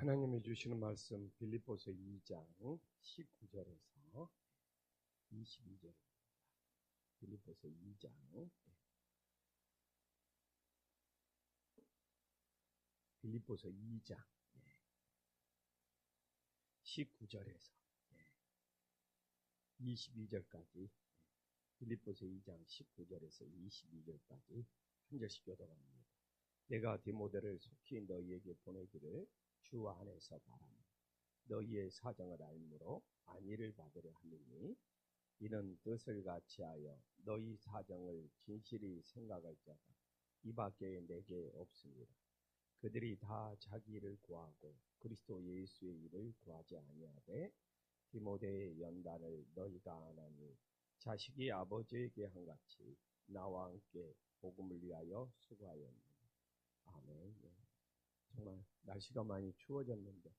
하나님이 주시는 말씀 빌립보서 2장 19절에서 22절입니다. 빌립보서 2장. 빌립보서 2장. 19절에서 22절까지. 빌립보서 2장 19절에서 22절까지 한 절씩 교독합니다. 내가 디모데를 속히 너희에게 보내기를 주 안에서 바랍니다. 너희의 사정을 알므로 안위를 받으려 하느니 이는 뜻을 같이하여 너희 사정을 진실히 생각할 자가 이밖에 내게 없습니다. 그들이 다 자기 일을 구하고 그리스도 예수의 일을 구하지 아니하되 디모데의 연단을 너희가 안하니 자식이 아버지에게 한 같이 나와 함께 복음을 위하여 수고하였느니 아멘. 예. 정말 날씨가 많이 추워졌는데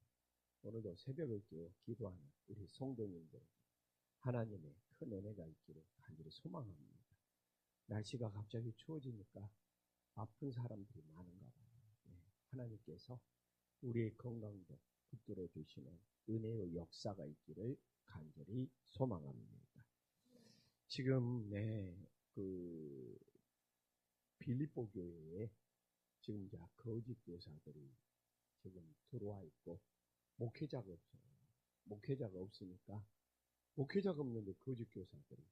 오늘도 새벽을 깨어 기도하는 우리 성도님들 하나님의 큰 은혜가 있기를 간절히 소망합니다. 날씨가 갑자기 추워지니까 아픈 사람들이 많은가 봐요. 예. 하나님께서 우리의 건강도 붙들어 주시는 은혜의 역사가 있기를 간절히 소망합니다. 지금 네, 그 빌립보 교회에 지금 이제 거짓 교사들이 지금 들어와 있고 목회자가 없어요. 목회자가 없으니까 목회자가 없는데 거짓 교사들이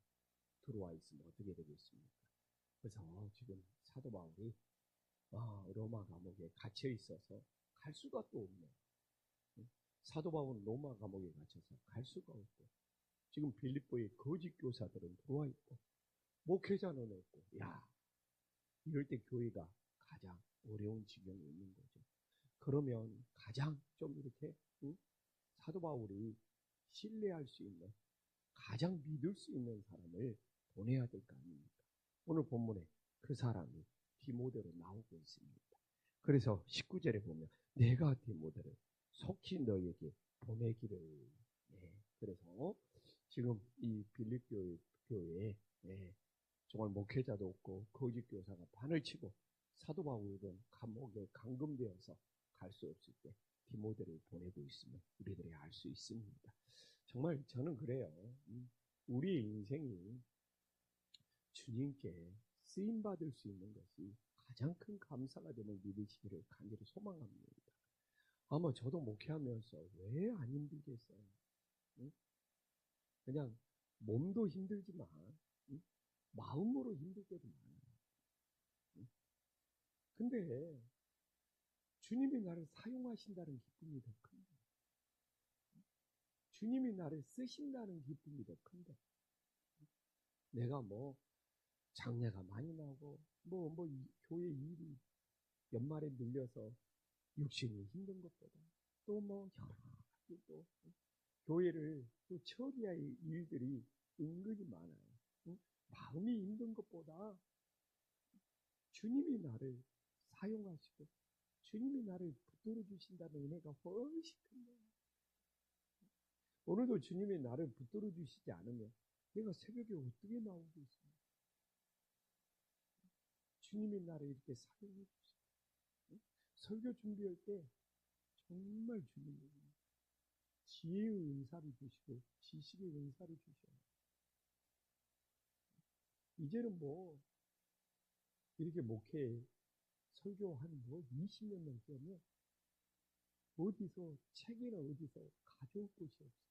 들어와 있으면 어떻게 되겠습니까? 그래서 지금 사도 바울이 아, 로마 감옥에 갇혀 있어서 갈 수가 또 없네. 사도 바울은 로마 감옥에 갇혀서 갈 수가 없고 지금 빌립보의 거짓 교사들은 들어와 있고 목회자는 없고 야 이럴 때 교회가 가장 어려운 지경에 있는 거죠. 그러면 가장 좀 이렇게 응? 사도 바울이 신뢰할 수 있는 가장 믿을 수 있는 사람을 보내야 될 거 아닙니까? 오늘 본문에 그 사람이 디모데로 나오고 있습니다. 그래서 19절에 보면 내가 디모데를 속히 너에게 보내기를 네, 그래서 지금 이 빌립 교회, 교회에 네, 정말 목회자도 없고 거짓 교사가 판을 치고 사도 바울은 감옥에 감금되어서 갈 수 없을 때 디모데를 보내고 있으면 우리들이 알 수 있습니다. 정말 저는 그래요. 우리 인생이 주님께 쓰임 받을 수 있는 것이 가장 큰 감사가 되는 믿으시기를 간절히 소망합니다. 아마 저도 목회하면서 왜 안 힘들겠어요? 응? 그냥 몸도 힘들지만 응? 마음으로 힘들 때도 많아요. 응? 근데 주님이 나를 사용하신다는 기쁨이 더 큰데 주님이 나를 쓰신다는 기쁨이 더 큰데 내가 뭐 장례가 많이 나고 뭐뭐 교회 일이 연말에 밀려서 육신이 힘든 것보다 또 뭐 여러 가지 또 교회를 또 처리할 일들이 은근히 많아요. 응? 마음이 힘든 것보다 주님이 나를 사용하시고 주님이 나를 붙들어 주신다는 은혜가 훨씬 큰 거예요. 오늘도 주님이 나를 붙들어 주시지 않으면 내가 새벽에 어떻게 나오겠습니까? 주님이 나를 이렇게 사용해 주시고 설교 준비할 때 정말 주님이 지혜의 은사를 주시고 지식의 은사를 주셔요. 이제는 뭐 이렇게 목회 설교 한 뭐 20년 넘게 하면 어디서 책이나 어디서 가져올 곳이 없어요.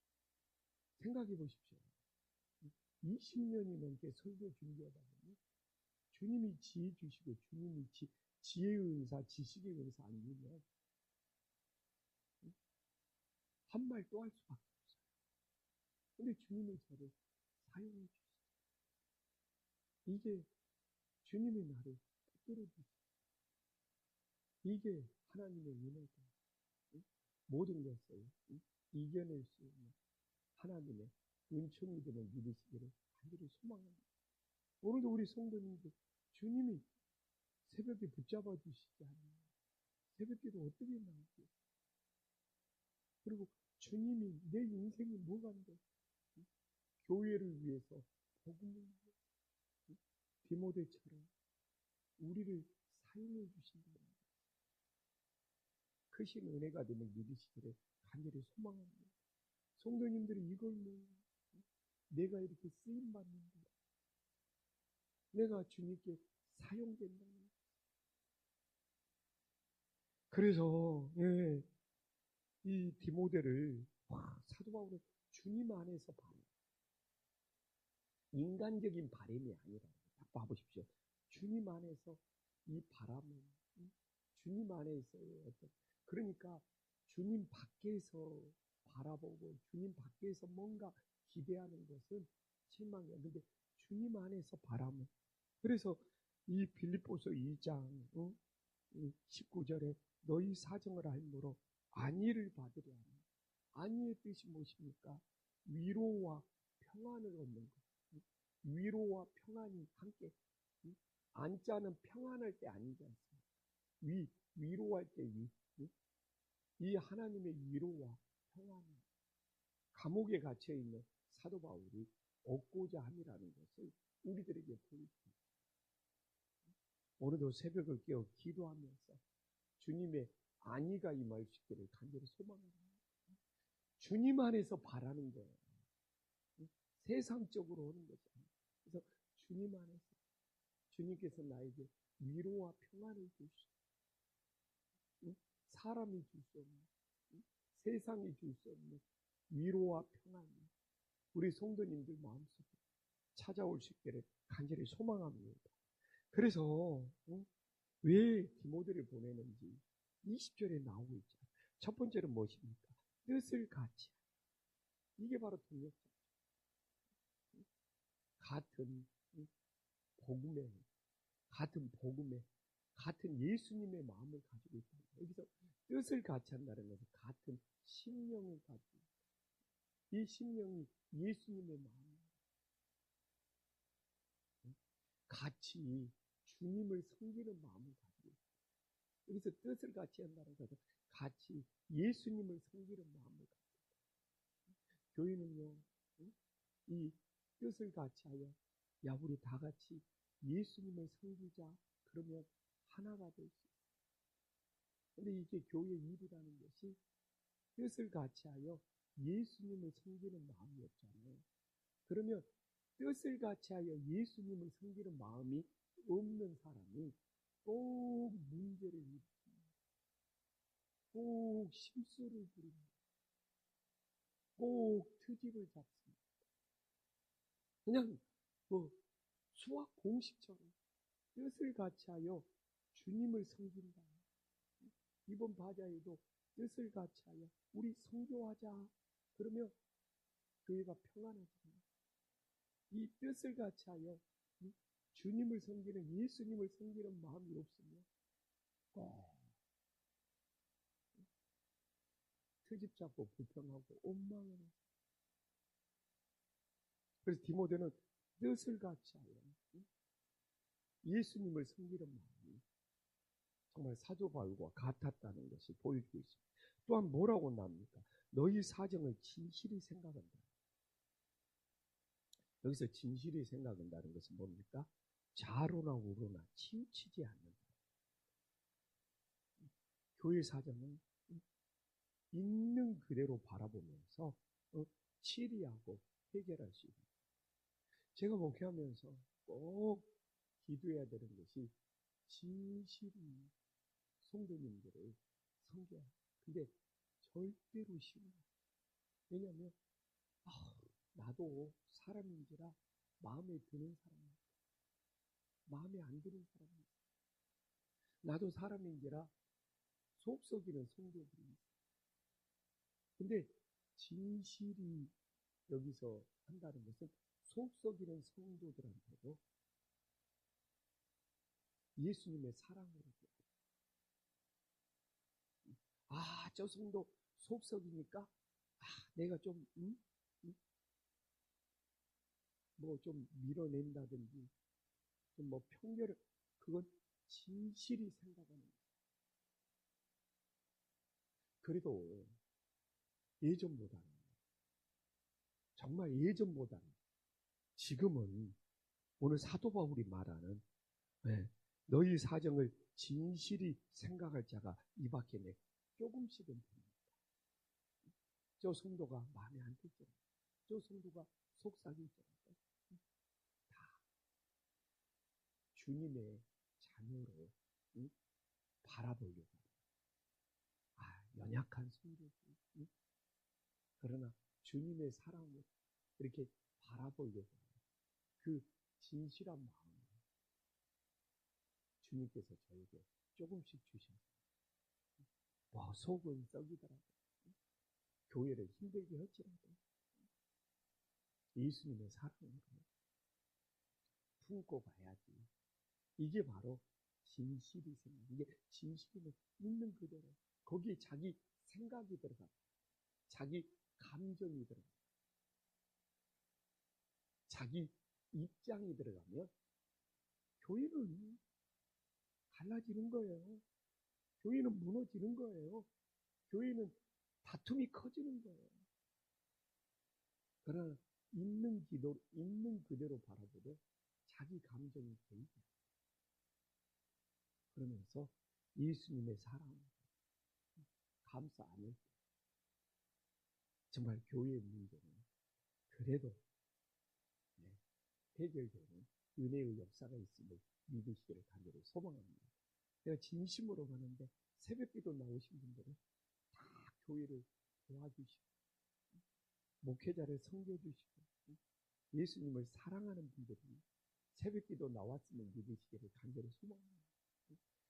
생각해 보십시오. 20년이 넘게 설교 준비하다 보면 주님이 지혜 주시고 주님이 지, 지혜의 은사, 지식의 은사 아니면 한 말 또 할 수밖에 없어요. 근데 주님이 저를 사용해 주시죠. 이게 주님이 나를 붙들어 주시죠. 이게 하나님의 은혜다. 모든 것을 이겨낼 수 있는 하나님의 은총이 되는 믿으시기를 간절히 소망합니다. 오늘도 우리 성도님들 주님이 새벽에 붙잡아 주시지 않나요? 새벽기도 어떻게 나오고 그리고 주님이 내 인생이 뭐가인데 교회를 위해서 복음을 위해서 디모데처럼 우리를 사용해 주신다는 크신 은혜가 되는 믿으시기를 간절히 소망합니다. 성도님들이 이걸로 내가 이렇게 쓰임 받는다. 내가 주님께 사용된다는 거. 그래서 예, 이 디모데를 와, 사도 바울은 주님 안에서 바람. 인간적인 바람이 아니라 딱 봐보십시오. 주님 안에서 이 바람은 음, 주님 안에서의 어떤 그러니까 주님 밖에서 바라보고 주님 밖에서 뭔가 기대하는 것은 실망이야. 근데 주님 안에서 바람은 그래서 이 빌립보서 2장 어? 19절에 너희 사정을 알므로 안위를 받으려 하니 안위의 뜻이 무엇입니까? 위로와 평안을 얻는 것. 위로와 평안이 함께 응? 안자는 평안할 때 아니지 않습니까? 위 위로할 때 위. 응? 이 하나님의 위로와 평안. 감옥에 갇혀 있는 사도 바울이 얻고자 함이라는 것을 우리들에게 보여줍니다. 오늘도 새벽을 깨어 기도하면서 주님의 안위가 임할 수 있기를 간절히 소망합니다. 주님 안에서 바라는 거예요. 세상적으로 오는 거죠. 그래서 주님 안에서 주님께서 나에게 위로와 평안을 주시고 사람이 줄 수 없는 세상이 줄 수 없는 위로와 평안이 우리 성도님들 마음속에 찾아올 수 있기를 간절히 소망합니다. 그래서 어? 왜 디모데를 보내는지 20절에 나오고 있죠. 첫 번째는 무엇입니까? 뜻을 같이 이게 바로 동력자. 같은 복음에 같은 복음에 같은 예수님의 마음을 가지고 있다. 여기서 뜻을 같이 한다는 것은 같은 심령을 가지고. 이 심령이 예수님의 마음. 같이 주님을 섬기는 마음을 가지고. 여기서 뜻을 같이 한다는 것은 같이 예수님을 섬기는 마음을 가지고. 교회는요, 이 뜻을 같이 하여, 야, 우리 다 같이 예수님을 섬기자. 그러면 하나가 될수 있어요. 근데 이게 교회의 일이라는 것이 뜻을 같이 하여 예수님을 섬기는 마음이 없잖아요. 그러면 뜻을 같이 하여 예수님을 섬기는 마음이 없는 사람이 꼭 문제를 일으킵니다. 꼭 실수를 부립니다. 꼭 트집을 잡습니다. 그냥 뭐 수학 공식처럼 뜻을 같이 하여 주님을 섬긴다. 이번 바자에도 뜻을 같이 하여 우리 성교하자. 그러면 교회가 평안해집니다. 이 뜻을 같이 하여 주님을 섬기는 예수님을 섬기는 마음이 없으면 꼭 트집 잡고 불평하고 원망을 해요. 그래서 디모데는 뜻을 같이 하여 예수님을 섬기는 마음이 정말 사도 바울과 같았다는 것을 보여주고 있습니다. 또한 뭐라고 나옵니까? 너희 사정을 진실히 생각한다. 여기서 진실히 생각한다는 것은 뭡니까? 좌로나 우로나 치우치지 않는다. 교회 사정은 있는 그대로 바라보면서 치리하고 해결할 수 있는. 제가 목회하면서 꼭 기도해야 되는 것이 진실히 성도님들을 섬겨야. 근데 절대로 거. 왜냐하면 아, 나도 사람인지라 마음에 드는 사람이 마음에 안 드는 사람이 있어. 나도 사람인지라 속 썩이는 성도들이. 근데 진실이 여기서 한다는 것은 속 썩이는 성도들한테도 예수님의 사랑으로 아, 저 성도 속 썩이니까 아, 내가 좀 음? 음? 뭐좀 밀어낸다든지 좀뭐 평결을 그건 진실이 생각하는 거예요. 그래도 예전보다는 정말 예전보다는 지금은 오늘 사도 바울이 말하는 네, 너희 사정을 진실히 생각할 자가 이 밖에 내 조금씩은. 저 성도가 마음에 안 들더라도, 저 성도가 속삭이더라도, 다 주님의 자녀로 응? 바라보려고. 아, 연약한 성도지. 응? 그러나 주님의 사랑을 이렇게 바라보려고. 그 진실한 마음을 주님께서 저에게 조금씩 뭐 속은 썩이더라도 교회를 힘들게 할지라도 예수님의 사랑으로 품고 가야지. 이게 바로 진실이 생겨. 이게 진실이면 있는 그대로 거기에 자기 생각이 들어가, 자기 감정이 들어가, 자기 입장이 들어가면 교회는 갈라지는 거예요. 교회는 무너지는 거예요. 교회는 다툼이 커지는 거예요. 그러나 있는 기도, 있는 그대로 바라보되 자기 감정이 보이죠. 그러면서 예수님의 사랑, 감사 안을 때 정말 교회의 문제는 그래도 네, 해결되는 은혜의 역사가 있음을 믿으시기를 간절히 소망합니다. 내가 진심으로 가는데 새벽기도 나오신 분들은 다 교회를 도와주시고 목회자를 섬겨주시고 예수님을 사랑하는 분들이 새벽기도 나왔으면 믿으시기를 간절히 소망합니다.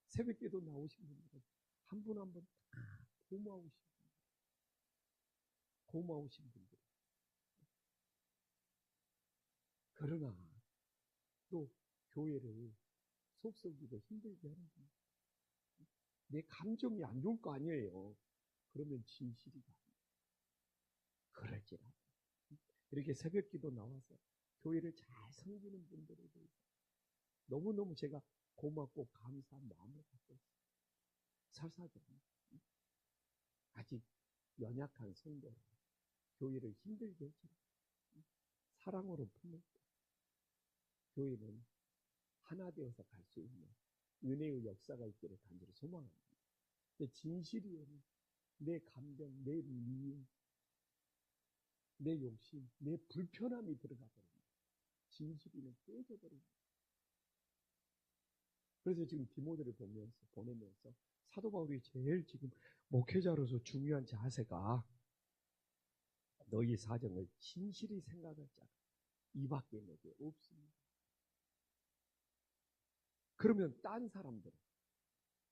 새벽기도 나오신 분들은 한 분 한 분 다 고마우신 분들, 고마우신 분들. 그러나 또 교회를 속썩이고 힘들게 하는 분. 내 감정이 안 좋을 거 아니에요. 그러면 진실이가 아니에요. 그럴지라도 이렇게 새벽 기도 나와서 교회를 잘 섬기는 분들에 대해서 너무너무 제가 고맙고 감사한 마음을 갖고 있어요. 설사적으로 아직 연약한 성도로 교회를 힘들게 했지만 사랑으로 품을 때 교회는 하나 되어서 갈 수 있는 은혜의 역사가 있기를 간절히 소망합니다. 근데 진실이에는 내 감정, 내 미움, 내 욕심, 내 불편함이 들어가 버립니다. 진실이는 깨져버립니다. 그래서 지금 디모데를 보면서 보내면서 사도 바울이 제일 지금 목회자로서 중요한 자세가 너희 사정을 진실히 생각할 자가 이밖에 내게 없습니다. 그러면 딴 사람들은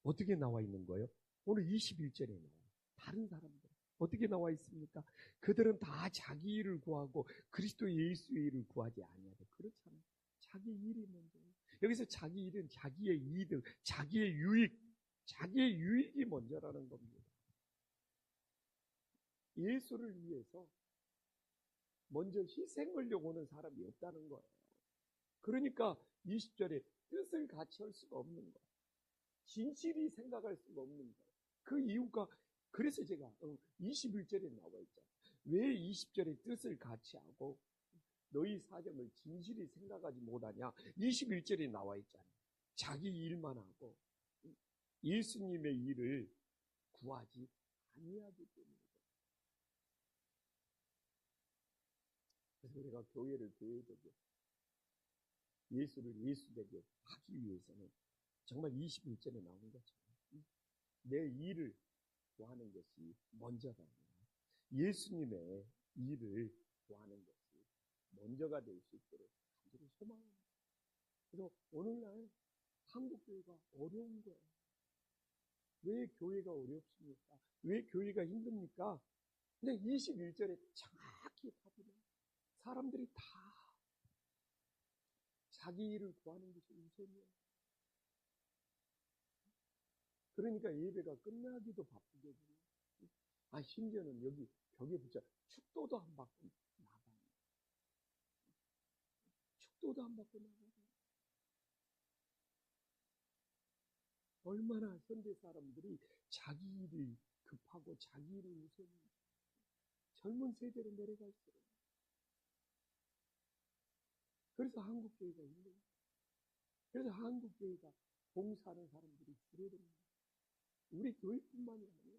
어떻게 나와 있는 거예요? 오늘 21절에 나와요. 다른 사람들 어떻게 나와 있습니까? 그들은 다 자기 일을 구하고 그리스도 예수의 일을 구하지 아니하되 그렇잖아요. 자기 일이 먼저. 여기서 자기 일은 자기의 이득, 자기의 유익, 자기의 유익이 먼저라는 겁니다. 예수를 위해서 먼저 희생을 요구하는 사람이 없다는 거예요. 그러니까 20절에 뜻을 같이 할 수가 없는 거예요. 진실이 생각할 수가 없는 거예요. 그 이유가 그래서 제가 21절에 어, 나와 있잖아요. 왜 20절에 뜻을 같이 하고 너희 사정을 진실히 생각하지 못하냐? 21절에 나와 있잖아요. 자기 일만 하고 예수님의 일을 구하지 아니하기 때문에. 그래서 우리가 교회를 교회되게 예수를 예수되게 하기 위해서는 정말 21절에 나온 것처럼 내 일을 구하는 것이 먼저가 아니라 예수님의 일을 구하는 것이 먼저가 될 수 있도록 간절히 소망합니다. 그래서 오늘날 한국 교회가 어려운 거예요. 왜 교회가 어렵습니까? 왜 교회가 힘듭니까? 근데 21절에 정확히 답이나 사람들이 다 자기 일을 구하는 것이 우선이에요. 그러니까 예배가 끝나기도 되고, 아, 심지어는 여기 벽에 붙여 축도도 안 받고 나가요. 축도도 안 받고 나가요. 얼마나 현대 사람들이 자기 일이 급하고 자기 일을 우선이 젊은 세대로 내려갈수록 그래서 한국 교회가 있는 그래서 한국 교회가 봉사하는 사람들이 줄어듭니다. 우리 교회뿐만이 아니에요.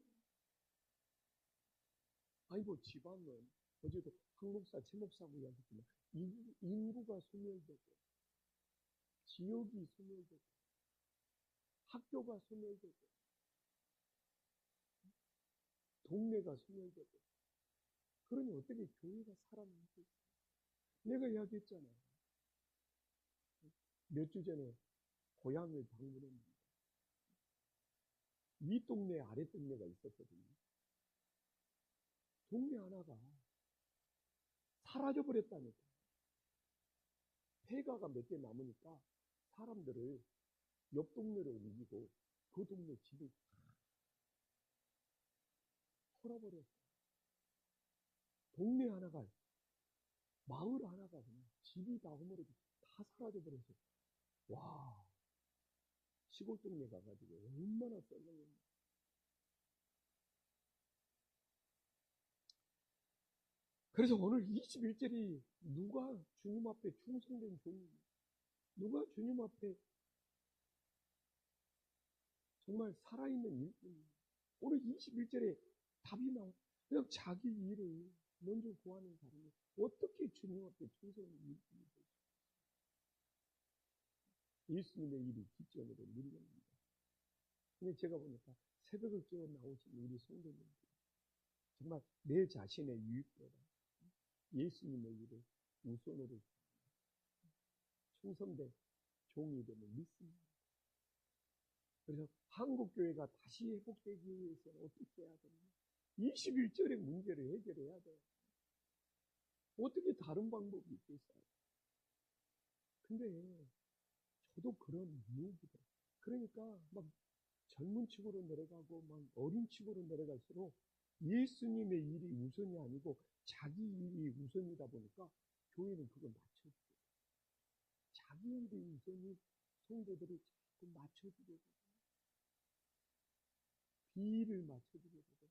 아니 뭐 지방은 어제도 한목사, 최목사하고 이야기했지만 인구, 인구가 소멸되고 지역이 소멸되고 학교가 소멸되고 동네가 소멸되고 그러니 어떻게 교회가 살아남고 있어? 내가 이야기했잖아. 몇 주 전에 고향을 방문했는데 위 동네 아래 동네가 있었거든요. 동네 하나가 사라져 버렸다니까. 폐가가 몇 개 남으니까 사람들을 옆 동네로 옮기고 그 동네 집을 다 털어버렸어. 동네 하나가 마을 하나가 그냥 집이 다 허물어지고 다 사라져 버렸어. 와 시골 동네 가가지고 얼마나 썰렁했나. 그래서 오늘 21절이 누가 주님 앞에 충성된 종이 누가 주님 앞에 정말 살아있는 일꾼이 오늘 21절에 답이 나와. 그냥 자기 일을 먼저 구하는 사람이 어떻게 주님 앞에 충성된 일꾼이 예수님의 일이 뒷전으로 밀려납니다. 근데 제가 보니까 새벽을 깨어 나오신 우리 성도님들 정말 내 자신의 유익보다 예수님의 일을 우선으로 충성된 종이 되는 믿습니다. 그래서 한국교회가 다시 회복되기 위해서는 어떻게 해야 되느냐? 21절의 문제를 해결해야 돼요. 어떻게 다른 방법이 있겠어요? 근데 저도 그런 유혹이 돼요. 그러니까 막 젊은 층으로 내려가고 막 어린 층으로 내려갈수록 예수님의 일이 우선이 아니고 자기 일이 우선이다 보니까 교회는 그걸 맞춰주게 돼요. 자기 일이 우선이 성도들이 자꾸 맞춰주게 되고 비를 맞춰주게 되고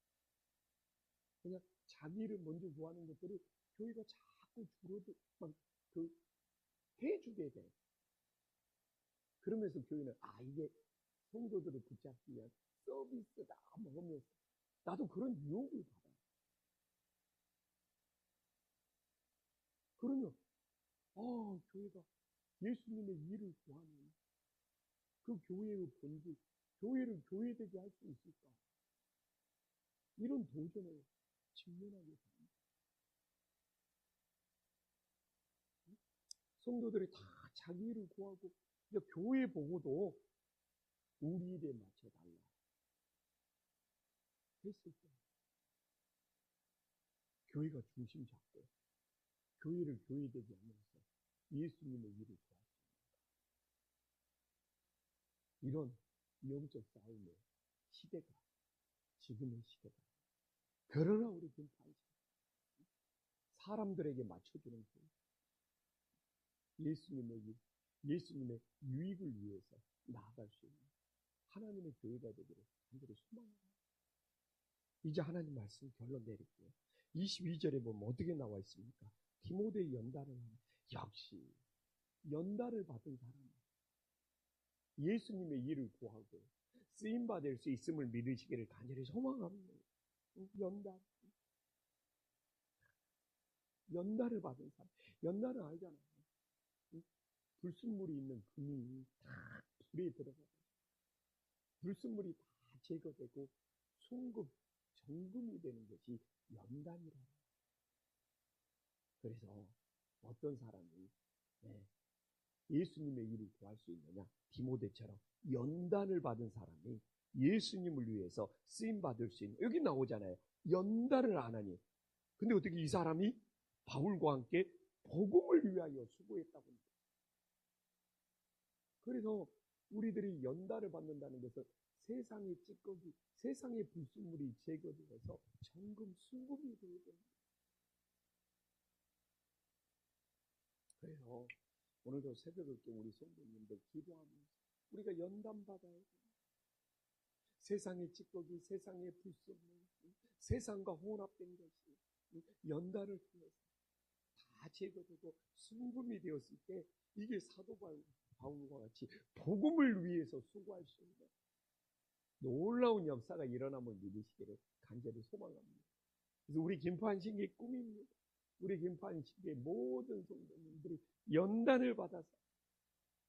그냥 자기를 먼저 구하는 것들을 교회가 자꾸 줄어들 막그 해주게 돼. 그러면서 교회는 아 이게 성도들을 붙잡기 위한 서비스다 먹으면서 나도 그런 유혹을 받아. 그러면 아 교회가 예수님의 일을 구하는 그 교회의 본질, 교회를 교회되게 할 수 있을까? 이런 도전을 직면하게 됩니다. 성도들이 다 자기 일을 구하고 이제 교회 보고도 우리 일에 맞춰 달라. 했을 때 교회가 중심 잡고 교회를 교회되게 하면서 예수님의 일을 있는가. 이런 영적 싸움의 시대가 지금의 시대가. 그러나 우리 김파이지 사람들에게 맞춰주는 교회. 예수님의 일, 예수님의 유익을 위해서 나아갈 수 있는 하나님의 교회가 되기를 간절히 소망합니다. 이제 하나님 말씀 결론 내릴게요. 22절에 보면 어떻게 나와 있습니까? 디모데의 연단을 역시 연단을 받은 사람 예수님의 일을 구하고 쓰임 받을 수 있음을 믿으시기를 간절히 소망합니다. 연단 연단을 받은 사람 연단은 알잖아요. 불순물이 있는 금이 다 불에 들어가고 불순물이 다 제거되고 순금 정금이 되는 것이 연단이라. 그래서 어떤 사람이 네, 예수님의 일을 구할 수 있느냐? 디모데처럼 연단을 받은 사람이 예수님을 위해서 쓰임 받을 수 있는 여기 나오잖아요. 연단을 안 하니. 근데 어떻게 이 사람이 바울과 함께 복음을 위하여 수고했다고. 그래서 우리들이 연단을 받는다는 것은 세상의 찌꺼기, 세상의 불순물이 제거되어서 정금, 순금이 되어야 됩니다. 그래서 오늘도 새벽을 깨 우리 성도님들 기도하면서 우리가 연단 받아야 됩니다. 세상의 찌꺼기, 세상의 불순물, 세상과 혼합된 것이 연단을 통해서 다 제거되고 순금이 되었을 때 이게 사도 바울 과 같이 복음을 위해서 수고할 수 있는 놀라운 역사가 일어남을 믿으시기를 간절히 소망합니다. 그래서 우리 김판식의 꿈입니다. 우리 김판식의 모든 성도님들이 연단을 받아서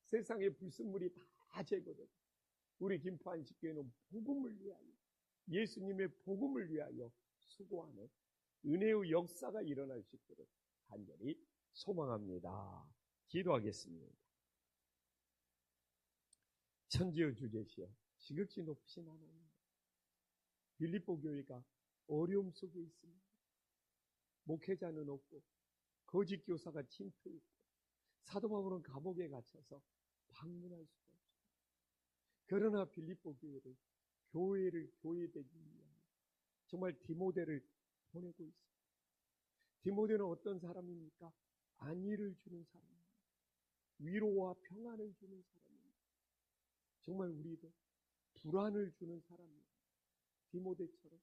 세상의 불순물이 다 제거되고 우리 김판식 교회는 복음을 위하여 예수님의 복음을 위하여 수고하는 은혜의 역사가 일어날 수 있도록 간절히 소망합니다. 기도하겠습니다. 천지의 주제시여 지극히 높으신 하나님 빌립보 교회가 어려움 속에 있습니다. 목회자는 없고 거짓 교사가 침투 있고 사도 바울은 감옥에 갇혀서 방문할 수가 없습니다. 그러나 빌립보 교회를 교회를 교회되기 위한 정말 디모데를 보내고 있습니다. 디모데는 어떤 사람입니까? 안위를 주는 사람입니다. 위로와 평안을 주는 사람입니다. 정말 우리도 불안을 주는 사람입니다. 디모데처럼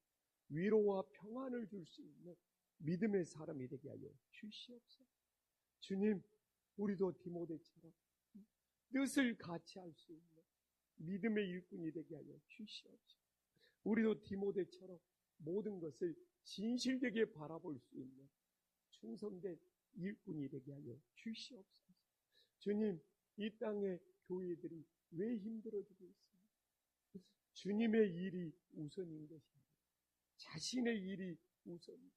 위로와 평안을 줄 수 있는 믿음의 사람이 되게 하여 주시옵소서. 주님, 우리도 디모데처럼 뜻을 같이 할 수 있는 믿음의 일꾼이 되게 하여 주시옵소서. 우리도 디모데처럼 모든 것을 진실되게 바라볼 수 있는 충성된 일꾼이 되게 하여 주시옵소서. 주님, 이 땅의 교회들이 왜 힘들어지고 있습니까? 주님의 일이 우선인 것입니다. 자신의 일이 우선입니다.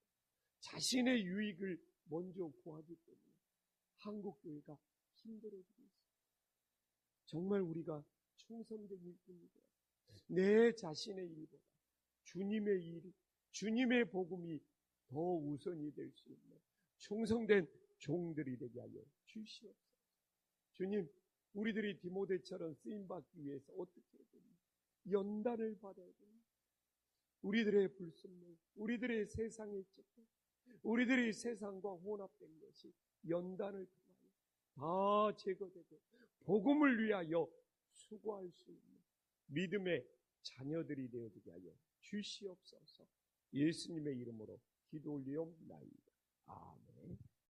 자신의 유익을 먼저 구하기 때문에 한국 교회가 힘들어지고 있습니다. 정말 우리가 충성된 되어 내 자신의 일보다 주님의 일, 주님의 복음이 더 우선이 될 수 있는 충성된 종들이 되게 하여 주시옵소서. 주님, 우리들이 디모데처럼 쓰임 받기 위해서 어떻게 해야 됩니까? 연단을 받아야 됩니다. 우리들의 불순물, 우리들의 세상의 ጭ고, 우리들의 세상과 혼합된 것이 연단을 통하여 다 제거되고 복음을 위하여 수고할 수 있는 믿음의 자녀들이 되어지게 하여 주시옵소서. 예수님의 이름으로 기도 올리옵나이다. 아멘.